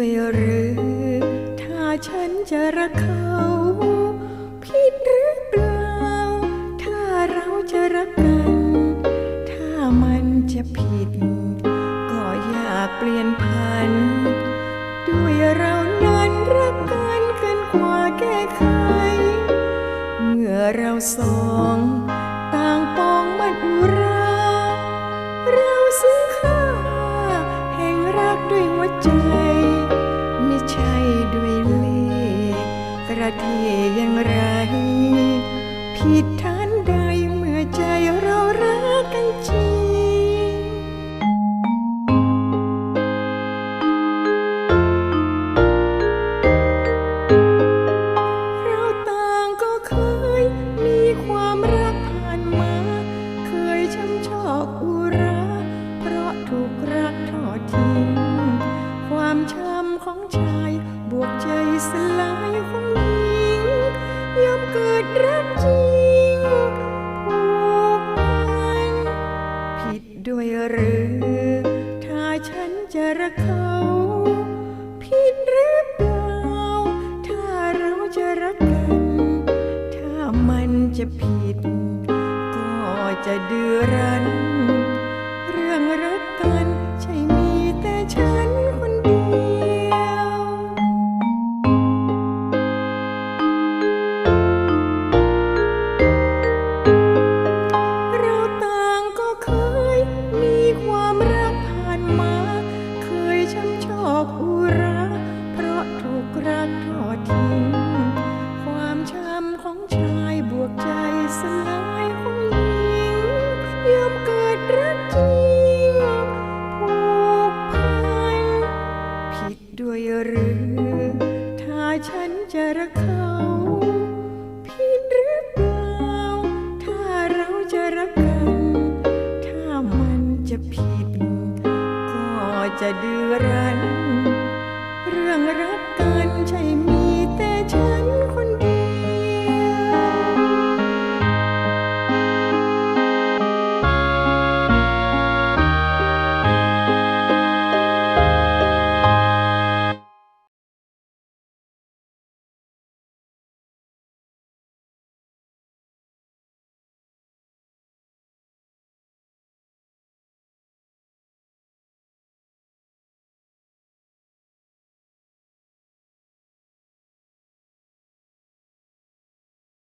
ด้วยหรือ ถ้าฉันจะรักเขาผิดหรือเปล่า ถ้าเราจะรักกัน ถ้ามันจะผิด ก็อยากเปลี่ยนพัน ด้วยเรานั้นรักกันเกินกว่าแก้ไข เมื่อเราสองต่างปองมันอุรา เราซึ้งค่าแห่งรักด้วยหัวใจ เทอย่างไร ผิดท่านใดเมื่อใจเรารักกันจริงเราต่างก็เคยมีความรักผ่านมา เคยช้ำชอกอุรา เพราะถูก เขาผิดหรือเปล่า ถ้าเราจะรักกัน ถ้ามันจะผิด ก็จะเดือรัน วยหรือ ถ้าฉันจะรักเขาผิดหรือเปล่า ถ้าเราจะรักกัน ถ้ามันจะผิด ก็จะเดื้อรั้น เรื่องรัก